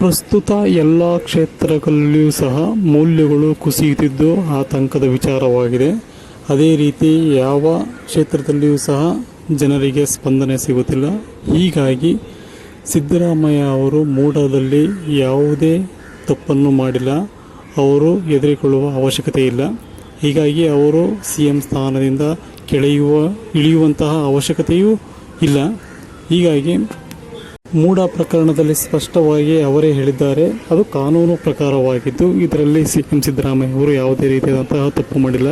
ಪ್ರಸ್ತುತ ಎಲ್ಲ ಕ್ಷೇತ್ರಗಳಲ್ಲಿಯೂ ಸಹ ಮೌಲ್ಯಗಳು ಕುಸಿಯುತ್ತಿದ್ದು ಆತಂಕದ ವಿಚಾರವಾಗಿದೆ. ಅದೇ ರೀತಿ ಯಾವ ಕ್ಷೇತ್ರದಲ್ಲಿಯೂ ಸಹ ಜನರಿಗೆ ಸ್ಪಂದನೆ ಸಿಗುತ್ತಿಲ್ಲ. ಹೀಗಾಗಿ ಸಿದ್ದರಾಮಯ್ಯ ಅವರು ಮೂಡದಲ್ಲಿ ಯಾವುದೇ ತಪ್ಪನ್ನು ಮಾಡಿಲ್ಲ. ಅವರು ಎದುರಿಕೊಳ್ಳುವ ಅವಶ್ಯಕತೆ ಇಲ್ಲ. ಹೀಗಾಗಿ ಅವರು ಸಿ ಎಂ ಸ್ಥಾನದಿಂದ ಕೆಳೆಯುವ, ಇಳಿಯುವಂತಹ ಅವಶ್ಯಕತೆಯೂ ಇಲ್ಲ. ಹೀಗಾಗಿ ಮೂಡ ಪ್ರಕರಣದಲ್ಲಿ ಸ್ಪಷ್ಟವಾಗಿ ಅವರೇ ಹೇಳಿದ್ದಾರೆ. ಅದು ಕಾನೂನು ಪ್ರಕಾರವಾಗಿದ್ದು, ಇದರಲ್ಲಿ ಸಿ ಎಂ ಸಿದ್ದರಾಮಯ್ಯ ಅವರು ಯಾವುದೇ ರೀತಿಯಾದಂತಹ ತಪ್ಪು ಮಾಡಿಲ್ಲ.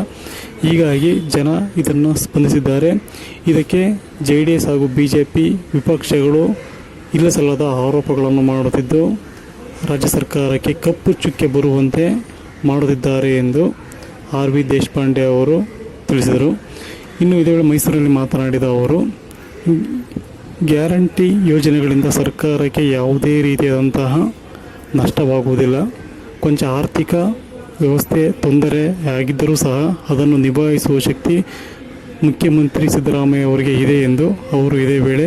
ಹೀಗಾಗಿ ಜನ ಇದನ್ನು ಸ್ಪಂದಿಸಿದ್ದಾರೆ. ಇದಕ್ಕೆ ಜೆ ಡಿ ಎಸ್ ಹಾಗೂ ಬಿ ಜೆ ಪಿ ವಿಪಕ್ಷಗಳು ಇಲ್ಲಸಲ್ಲದ ಆರೋಪಗಳನ್ನು ಮಾಡುತ್ತಿದ್ದು, ರಾಜ್ಯ ಸರ್ಕಾರಕ್ಕೆ ಕಪ್ಪು ಚುಕ್ಕೆ ಬರುವಂತೆ ಮಾಡುತ್ತಿದ್ದಾರೆ ಎಂದು ಆರ್ ವಿ ದೇಶಪಾಂಡೆ ಅವರು ತಿಳಿಸಿದರು. ಇನ್ನು ಇದೇ ವೇಳೆ ಮೈಸೂರಿನಲ್ಲಿ ಮಾತನಾಡಿದ ಅವರು ಗ್ಯಾರಂಟಿ ಯೋಜನೆಗಳಿಂದ ಸರ್ಕಾರಕ್ಕೆ ಯಾವುದೇ ರೀತಿಯಾದಂತಹ ನಷ್ಟವಾಗುವುದಿಲ್ಲ. ಕೊಂಚ ಆರ್ಥಿಕ ವ್ಯವಸ್ಥೆ ತೊಂದರೆ ಆಗಿದ್ದರೂ ಸಹ ಅದನ್ನು ನಿಭಾಯಿಸುವ ಶಕ್ತಿ ಮುಖ್ಯಮಂತ್ರಿ ಸಿದ್ದರಾಮಯ್ಯ ಅವರಿಗೆ ಇದೆ ಎಂದು ಅವರು ಇದೇ ವೇಳೆ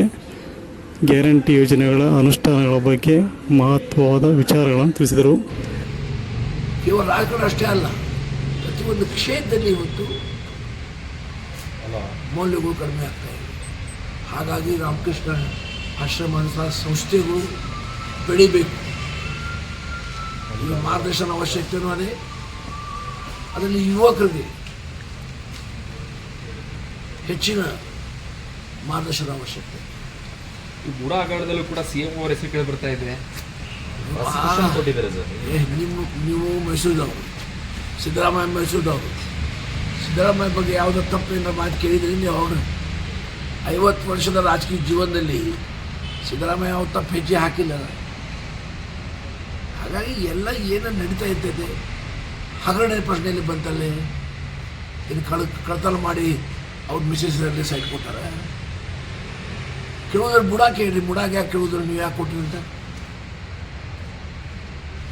ಗ್ಯಾರಂಟಿ ಯೋಜನೆಗಳ ಅನುಷ್ಠಾನಗಳ ಬಗ್ಗೆ ಮಹತ್ವವಾದ ವಿಚಾರಗಳನ್ನು ತಿಳಿಸಿದರು. ಕೇವಲ ರಾಜಕಾರಣ ಅಷ್ಟೇ ಅಲ್ಲ ಪ್ರತಿಯೊಂದು ಕ್ಷೇತ್ರದಲ್ಲಿ ಇವತ್ತು ಮೌಲ್ಯಗಳು ಕಡಿಮೆ ಆಗ್ತಾ ಇದೆ ಹಾಗಾಗಿ ರಾಮಕೃಷ್ಣ ಆಶ್ರಮ ಅಂತ ಸಂಸ್ಥೆಗಳು ಬೆಳಿಬೇಕು. ಈಗ ಮಾರ್ಗದರ್ಶನ ಅವಶ್ಯಕತೆಯೂ ಅದೇ. ಅದರಲ್ಲಿ ಯುವಕರಿಗೆ ಹೆಚ್ಚಿನ ಮಾರ್ಗದರ್ಶನ ಅವಶ್ಯಕತೆ. ಈ ಬುಡ ಆಗಾಡದಲ್ಲೂ ಕೂಡ ಸಿಎಂ ಅವರ ಹೆಸರು ಕೇಳಿ ಬರ್ತಾ ಇದೆ. ನಿಮ್ಮ ನೀವು ಮೈಸೂರಿನವರು. ಸಿದ್ದರಾಮಯ್ಯ ಮೈಸೂರಿನವರು. ಸಿದ್ದರಾಮಯ್ಯ ಬಗ್ಗೆ ಯಾವುದೋ ತಪ್ಪಿನ ಮಾತು ಕೇಳಿದ್ರೆ ನೀವು ಅವರು ಐವತ್ತು ವರ್ಷದ ರಾಜಕೀಯ ಜೀವನದಲ್ಲಿ ಸಿದ್ದರಾಮಯ್ಯ ಅವ್ರು ತಪ್ಪು ಹೆಜ್ಜೆ ಹಾಕಿಲ್ಲ. ಹಾಗಾಗಿ ಎಲ್ಲ ಏನು ನಡೀತಾ ಇರ್ತೈತೆ? ಹಗರಣೆ ಪ್ರಶ್ನೆಯಲ್ಲಿ ಬಂತಲ್ಲಿ? ಇದು ಕಳ, ಕಳ್ತನ ಮಾಡಿ ಅವ್ರ ಮಿಸಸ್ಸಲ್ಲಿ ಸೈಟ್ ಕೊಟ್ಟಾರೆ? ಕೇಳೋದ್ರ ಬುಡ ಹೇಳ್ರಿ ಬುಡಾಗೆ ಯಾಕೆ ಕೇಳೋದ್ರೆ ನೀವು ಯಾಕೆ ಕೊಟ್ಟಿರಿ ಅಂತ?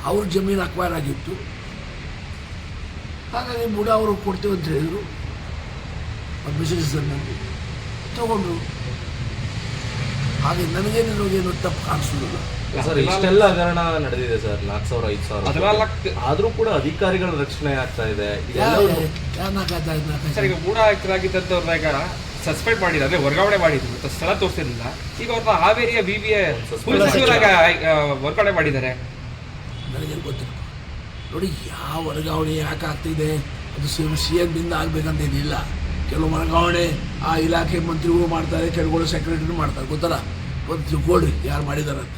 ಅವ್ರ ಜಮೀನು ಅಕ್ವೈರ್ ಆಗಿತ್ತು. ಹಾಗಾಗಿ ಬುಡ ಅವರು ಕೊಡ್ತೀವಿ ಅಂತ ಹೇಳಿದರು. ಬಿಸಿನೆಸ್ಸನ್ನು ತಗೊಂಡ್ರು ಹಾಗೆ ನನಗೇನು ಏನು ತಪ್ಪು ಕಾಣಿಸೋದಿಲ್ಲ ಸರ್ ಇಷ್ಟೆಲ್ಲ ಹಗರಣ ನಡೆದಿದೆ ಸರ್ ನಾಲ್ಕು ಸಾವಿರ ಐದು ಸಾವಿರ ಹದಿನಾಲ್ಕು ಆದ್ರೂ ಕೂಡ ಅಧಿಕಾರಿಗಳ ರಕ್ಷಣೆ ಆಗ್ತಾ ಇದೆ. ಸರ್ ಈಗ ಮೂಢ ಹಾಕಿದಂಥವ್ರನ್ನ ಈಗ ಸಸ್ಪೆಂಡ್ ಮಾಡಿದ್ರು ಅಂದ್ರೆ ವರ್ಗಾವಣೆ ಮಾಡಿದ್ರು ಮತ್ತೆ ಸ್ಥಳ ತೋರಿಸಿರ್ಲಿಲ್ಲ. ಈಗ ಅವ್ರನ್ನ ಹಾವೇರಿಯ ಬಿ ಬಿ ಎ ವರ್ಗಾವಣೆ ಮಾಡಿದ್ದಾರೆ. ನನಗೇನು ಗೊತ್ತಿಲ್ಲ. ನೋಡಿ ಯಾವ ವರ್ಗಾವಣೆ ಯಾಕೆ ಆಗ್ತಿದೆ ಅದು ಸಿ ಎಂ ಬಿಂದ ಆಗಬೇಕಂತ ಏನಿಲ್ಲ. ಕೆಲವು ವರ್ಗಾವಣೆ ಆ ಇಲಾಖೆ ಮಂತ್ರಿಗಳು ಮಾಡ್ತಾರೆ ಕೆಲವುಗಳು ಸೆಕ್ರೆಟರಿ ಮಾಡ್ತಾರೆ. ಗೊತ್ತಲ್ಲ? ಒಂದು ತಿಳ್ಕೊಳ್ರಿ ಯಾರು ಮಾಡಿದಾರೆ ಅಂತ.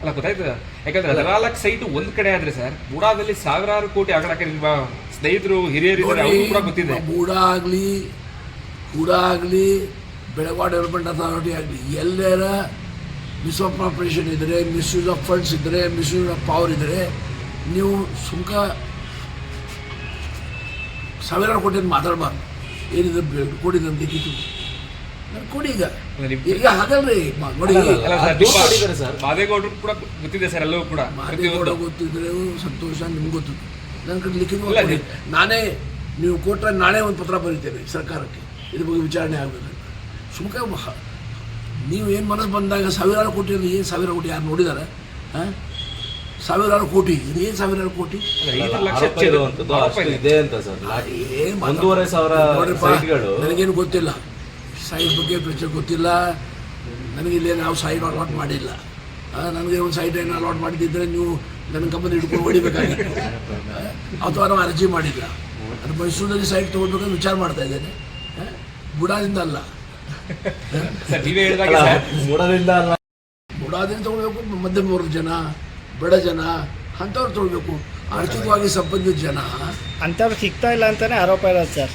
ಅಲ್ಲ ಗೊತ್ತಾಯ್ತದ? ಯಾಕಂದ್ರೆ ಹದಿನಾಲ್ಕು ಸೈಟ್ ಒಂದ್ ಕಡೆ ಆದ್ರೆ ಸರ್ ಬುಡಾದಲ್ಲಿ ಸಾವಿರಾರು ಕೋಟಿ ಆಗಲಕ್ಕೆ ನಿಮ್ಮ ಸ್ನೇಹಿತರು ಹಿರಿಯರು ಕೂಡ ಗೊತ್ತಿದೆ. ಬೂಡ ಆಗಲಿ ಕೂಡ ಆಗಲಿ ಬೆಳಗಾವಿ ಡೆವಲಪ್ಮೆಂಟ್ ಅಥಾರಿಟಿ ಆಗಲಿ ಎಲ್ಲರ ಆಪರೇಷನ್ ಇದ್ದರೆ ಮಿಸ್ಯೂಸ್ ಆಫ್ ಫಂಡ್ಸ್ ಇದ್ದರೆ ಮಿಸ್ಯೂಸ್ ಆಫ್ ಪವರ್ ಇದ್ದರೆ ನೀವು ಸುಂಕ ಸಾವಿರಾರು ಕೋಟಿ ಅಂತ ಮಾತಾಡಬಾರ್ದು. ಏನಿದೆ ಕೊಡಿ ನಾನು ಬೇಕಿತ್ತು ನಾನು ಕೊಡಿ ಈಗ ಈಗ ಹಾಗಲ್ರಿ ನೋಡಿ. ಮಾದೇಗೌಡರು ಕೂಡ ಗೊತ್ತಿದೆ ಸರ್ ಎಲ್ಲವೂ ಕೂಡ. ಮಾದೇಗೌಡ ಗೊತ್ತಿದ್ರೆ ಸಂತೋಷ ನಿಮ್ಗೆ ಗೊತ್ತು ನನ್ನ ಕಡೆ ಲಿಖಿತ ನಾನೇ ನೀವು ಕೊಟ್ಟರೆ ನಾಳೆ ಒಂದು ಪತ್ರ ಬರೀತೇನೆ ಸರ್ಕಾರಕ್ಕೆ. ಇದ್ರ ಬಗ್ಗೆ ವಿಚಾರಣೆ ಆಗಬೇಕು ಸುಮ್ಕ ನೀವು ಏನು ಮನಸ್ಸು ಬಂದಾಗ ಸಾವಿರಾರು ಕೋಟಿ ಏನು ಸಾವಿರ ಕೋಟಿ ಯಾರು ನೋಡಿದ್ದಾರೆ ಹಾಂ? ಸಾವಿರಾರು ಕೋಟಿ ಇದೇನು ಸಾವಿರಾರು ಕೋಟಿ? ಇದೆ. ಅಂತ ಸರ್. ಒಂದೂವರೆ ಸಾವಿರ ನನಗೇನು ಗೊತ್ತಿಲ್ಲ. ಸೈಟ್ ಬಗ್ಗೆ ಪ್ರಚಾರ ಗೊತ್ತಿಲ್ಲ. ನನಗೆ ಇಲ್ಲಿ ನಾವು ಸೈಟ್ ಅಲಾಟ್ ಮಾಡಿಲ್ಲ. ನನಗೆ ಒಂದು ಸೈಟ್ ಏನು ಅಲಾಟ್ ಮಾಡಿದ್ದಿದ್ರೆ ನೀವು ನನ್ನ ಕಂಪನಿ ಹಿಡ್ಕೊಂಡು ಹೊಡಿಬೇಕಾಗಿತ್ತು. ಅಥವಾ ನಾವು ಅರ್ಜಿ ಮಾಡಿಲ್ಲ. ಅದು ಮೈಸೂರಿನಲ್ಲಿ ಸೈಟ್ ತೊಗೊಳ್ಬೇಕಂತ ವಿಚಾರ ಮಾಡ್ತಾ ಇದ್ದೇನೆ. ಬುಡಾದಿಂದ ಅಲ್ಲ. ಸರ್ ನೀವೇ ಹೇಳಿದಾಗ ಅಲ್ಲ, ಸರ್. ಮೂಡದಿಂದ ಅಲ್ಲ. ಬುಡಾದಿಂದ ತೊಗೊಳ್ಬೇಕು ಮಧ್ಯಮ ವರ್ಗದ ಜನ. ಬಡ ಜನ ಅಂಥವ್ರು ತೊಳ್ಬೇಕು ಆರ್ಥಿಕವಾಗಿ ಸಂಬಂಧಿತ ಜನ. ಅಂಥವ್ರು ಸಿಗ್ತಾ ಇಲ್ಲ ಅಂತಾನೆ ಆರೋಪ ಇಲ್ಲ ಸರ್.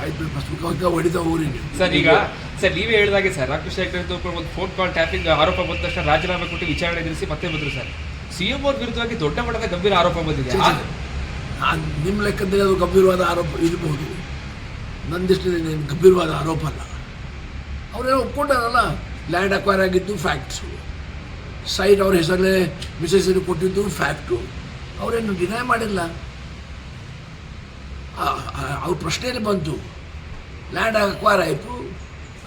ಆಯ್ತು ಪುಸ್ತಕ ಹೊಡಿತಾ ನೀವು. ಸರ್ ಈಗ ಸರ್ ನೀವೇ ಹೇಳಿದಾಗೆ ಸರ್ ರಾಕೇಶ್ ಶೇಖರ್ ಒಂದು ಫೋನ್ ಕಾಲ್ ಟ್ಯಾಪಿಂಗ್ ಆರೋಪ ಬಂದ ತಕ್ಷಣ ರಾಜೀನಾಮೆ ಕೊಟ್ಟು ವಿಚಾರಣೆ ಎದುರಿಸಿ ಮತ್ತೆ ಬಂದರು ಸರ್. ಸಿಎಂ ಅವ್ರ ವಿರುದ್ಧವಾಗಿ ದೊಡ್ಡ ಮಟ್ಟದ ಗಂಭೀರ ಆರೋಪ ಬಂದಿದೆ. ಆ- ನಿಮ್ಮ ಲೆಕ್ಕದಲ್ಲಿ ಅದು ಗಂಭೀರವಾದ ಆರೋಪ ಇರಬಹುದು ನಂದಿಷ್ಟು ಗಂಭೀರವಾದ ಆರೋಪ ಅಲ್ಲ. ಅವರೇ ಒಪ್ಕೊಂಡಾರಲ್ಲ ಲ್ಯಾಂಡ್ ಅಕ್ವೈರ್ ಆಗಿದ್ದು ಫ್ಯಾಕ್ಟ್ಸು ಸೈಟ್ ಅವ್ರ ಹೆಸರಲ್ಲೇ ಮಿಸೆಸರಿ ಕೊಟ್ಟಿದ್ದು ಫ್ಯಾಕ್ಟು. ಅವರೇನು ಡಿನೈ ಮಾಡಿಲ್ಲ. ಅವ್ರ ಪ್ರಶ್ನೆಯಲ್ಲಿ ಬಂತು. ಲ್ಯಾಂಡ್ ಅಕ್ವೈರ್ ಆಯಿತು.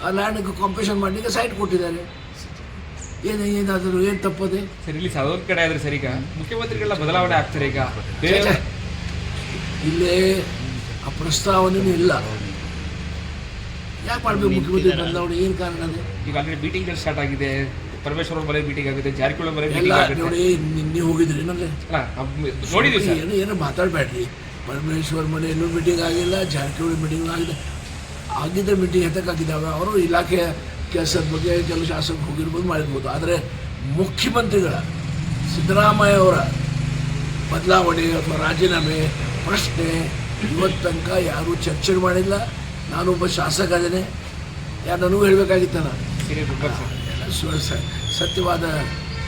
ಆ ಲ್ಯಾಂಡ್ಗೆ ಕಾಂಪಿಟೇಷನ್ ಮಾಡಲಿಕ್ಕೆ ಸೈಟ್ ಕೊಟ್ಟಿದ್ದಾರೆ. ಏನು ಏನಾದರೂ ಏನು ತಪ್ಪದೆ? ಸರ್ ಇಲ್ಲಿ ಸದೋದ್ ಕಡೆ ಆದರೆ ಸರಿ ಈಗ. ಮುಖ್ಯಮಂತ್ರಿಗಳ ಬದಲಾವಣೆ ಆಗ್ತಾರೆ ಈಗ. ಇಲ್ಲೇ ಆ ಪ್ರಸ್ತಾವನೆ ಇಲ್ಲ. ಯಾಕೆ ಮಾಡಬೇಕು ಮುಖ್ಯಮಂತ್ರಿ ಬದಲಾವಣೆ? ಏನು ಕಾರಣ ಅದು? ಈಗ ಆಲ್ರೆಡಿ ಮೀಟಿಂಗ್ ಸ್ಟಾರ್ಟ್ ಆಗಿದೆ. ಪರಮೇಶ್ವರ್ ಅವ್ರ ಮನೆ ಮೀಟಿಂಗ್ ಆಗಿದೆ ಜಾರಕಿಹೊಳಿ ಮನೆ ಎಲ್ಲ ಮೀಟಿಂಗ್ ಆಗುತ್ತೆ. ನೋಡಿ ನೀವು ಹೋಗಿದ್ರಿ ಅಲ್ಲ ನಾವ್ ನೋಡಿದೀವಿ ಸರ್. ಏನು ಏನು ಮಾತಾಡಬೇಡ್ರಿ. ಪರಮೇಶ್ವರ್ ಮನೆಯಲ್ಲೂ ಮೀಟಿಂಗ್ ಆಗಿಲ್ಲ ಜಾರಕಿಹೊಳಿ ಮೀಟಿಂಗ್ ಆಗಿದೆ. ಆಗಿದ್ದ ಮೀಟಿಂಗ್ ಎತ್ತಕ್ಕಾಗಿದ್ದಾವೆ ಅವರು ಇಲಾಖೆ ಕೆಲಸದ ಬಗ್ಗೆ ಕೆಲವು ಶಾಸಕರು ಹೋಗಿರ್ಬೋದು ಮಾಡಿರ್ಬೋದು. ಆದರೆ ಮುಖ್ಯಮಂತ್ರಿಗಳ ಸಿದ್ದರಾಮಯ್ಯ ಅವರ ಬದಲಾವಣೆ ಅಥವಾ ರಾಜೀನಾಮೆ ಪ್ರಶ್ನೆ ಇವತ್ತು ತನಕ ಯಾರೂ ಚರ್ಚೆ ಮಾಡಿಲ್ಲ. ನಾನೊಬ್ಬ ಶಾಸಕ ಅದೇನೆ ಯಾರು ನನಗೂ ಹೇಳಬೇಕಾಗಿತ್ತಲ್ಲ? Senior member sir. ಸತ್ಯವಾದ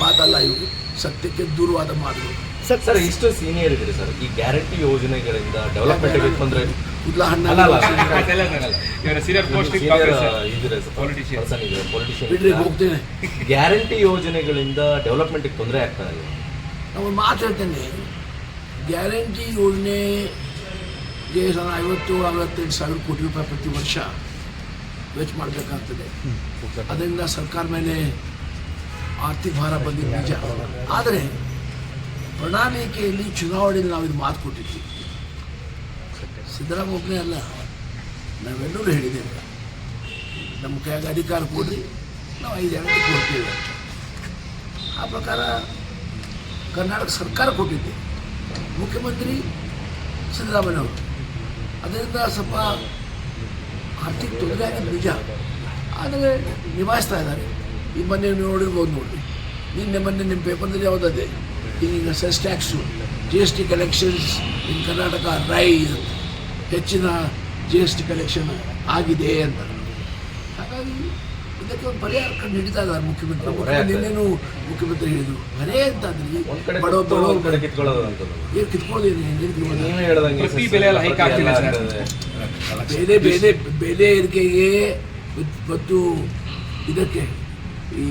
ಮಾತಲ್ಲ ಇವು. ಸತ್ಯಕ್ಕೆ ದೂರವಾದ ಮಾತುಗಳು. ಸರ್ ಸರ್ ಇಷ್ಟು ಸೀನಿಯರ್ ಇದ್ರಿ ಸರ್. ಈ ಗ್ಯಾರಂಟಿ ಯೋಜನೆಗಳಿಂದ ಡೆವಲಪ್ಮೆಂಟ್ ತೊಂದರೆ ಉದಾಹರಣೆ ಅಲ್ಲ, ಅಲ್ಲ. ಅದೆಲ್ಲ sir? Senior post senior Congress ಇದ್ರೆ ಬಿಡ್ರಿ ಹೋಗ್ತೇನೆ. ಗ್ಯಾರಂಟಿ ಯೋಜನೆಗಳಿಂದ ಡೆವಲಪ್ಮೆಂಟ್ ತೊಂದರೆ ಆಗ್ತಾ ಇಲ್ಲ. ನಾವು ಮಾತಾಡ್ತೇನೆ ಮಾತು ಹೇಳ್ತೇನೆ. ಗ್ಯಾರಂಟಿ ಯೋಜನೆ ಐವತ್ತು ಅರವತ್ತೆಂಟು ಸಾವಿರ ಕೋಟಿ ರೂಪಾಯಿ ಪ್ರತಿ ವರ್ಷ ವೆಚ್ಚ ಮಾಡಬೇಕಾಗ್ತದೆ. ಅದರಿಂದ ಸರ್ಕಾರ ಮೇಲೆ ಆರ್ಥಿಕ ಭಾರ ಬಂದಿದ್ದು ನಿಜ. ಆದರೆ ಪ್ರಣಾಳಿಕೆಯಲ್ಲಿ ಚುನಾವಣೆಯಲ್ಲಿ ನಾವು ಇದು ಮಾತು ಕೊಟ್ಟಿದ್ವಿ ಸಿದ್ದರಾಮಯ್ಯ ಒಬ್ಬನೇ ಅಲ್ಲ ನಾವೆಲ್ಲರೂ ಹೇಳಿದ್ದೇವೆ. ನಮ್ಮ ಕೈಯಾಗ ಅಧಿಕಾರ ಕೊಡ್ರಿ ನಾವು ಐದು ಎರಡು ಕೊಡ್ತೀವಿ ಆ ಪ್ರಕಾರ ಕರ್ನಾಟಕ ಸರ್ಕಾರ ಕೊಟ್ಟಿದ್ದೆ ಮುಖ್ಯಮಂತ್ರಿ ಸಿದ್ದರಾಮಯ್ಯನವರು. ಅದರಿಂದ ಸ್ವಲ್ಪ ಆರ್ಥಿಕ ತೊಂದರೆ ಆಗೋದು ನಿಜ. ಆದರೆ ನಿಭಾಯಿಸ್ತಾ ಇದ್ದಾರೆ. ಈ ಮೊನ್ನೆ ನೀವು ನೋಡಿರ್ಬೋದು ನೋಡಿ. ನಿನ್ನೆ ಮೊನ್ನೆ ನಿಮ್ಮ ಪೇಪರ್ನಲ್ಲಿ ಯಾವುದದೆ ಈಗ cess tax G S T collections in Karnataka rise ಹೆಚ್ಚಿನ ಜಿ ಎಸ್ ಟಿ ಕಲೆಕ್ಷನ್ ಆಗಿದೆ ಅಂತ. ಹಾಗಾಗಿ ಇದಕ್ಕೆ ಒಂದು ಪರಿಹಾರ ಕಂಡು ಹಿಡಿತಾ ಇದ್ದಾರೆ ಮುಖ್ಯಮಂತ್ರಿ ಮುಖ್ಯಮಂತ್ರಿ ನಿನ್ನೆನೂ ಮುಖ್ಯಮಂತ್ರಿ ಹೇಳಿದರು? ಬರೇ ಅಂತ ಒಂದ್ ಕಡೆ ಬೇರೆ ಬೇರೆ ಕಿತ್ಕೊಳ್ಳೋದು ಕಿತ್ಕೊಳ್ಳೋದು ಬೆಲೆ ಎಲ್ಲ ಆಗ್ತಿದೆ. ಸರ್. ಬೆಲೆ ಬೆಲೆ ಬೆಲೆ ಏರಿಕೆಗೆ ಮತ್- ಮತ್ತು ಇದಕ್ಕೆ ಈ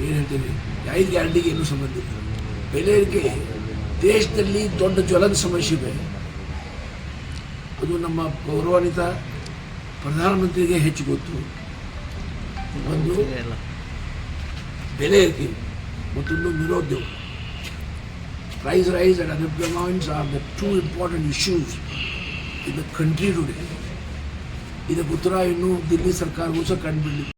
ಏನು ಹೇಳ್ತೀನಿ ಐದು ಗ್ಯಾರಂಟಿಗೆ ಏನು ಸಂಬಂಧ ಇಲ್ಲ. ಬೆಲೆ ಏರಿಕೆ ದೇಶದಲ್ಲಿ ದೊಡ್ಡ ಜ್ವಲದ ಸಮಸ್ಯೆ ಇದೆ. ಅದು ನಮ್ಮ ಗೌರವಾನ್ವಿತ ಪ್ರಧಾನಮಂತ್ರಿಗೆ ಹೆಚ್ಚು ಗೊತ್ತು. ಒಂದು ಬೆಲೆ ಇರ್ತೀವಿ ಮತ್ತೊಂದು ನಿರೋದ್ಯೋಗ price rise and other are the two important issues in the country today ಇದಕ್ಕೆ ಉತ್ತರ ಇನ್ನೂ ದಿಲ್ಲಿ ಸರ್ಕಾರಗೂ ಸಹ ಕಂಡುಬಿಡಲಿ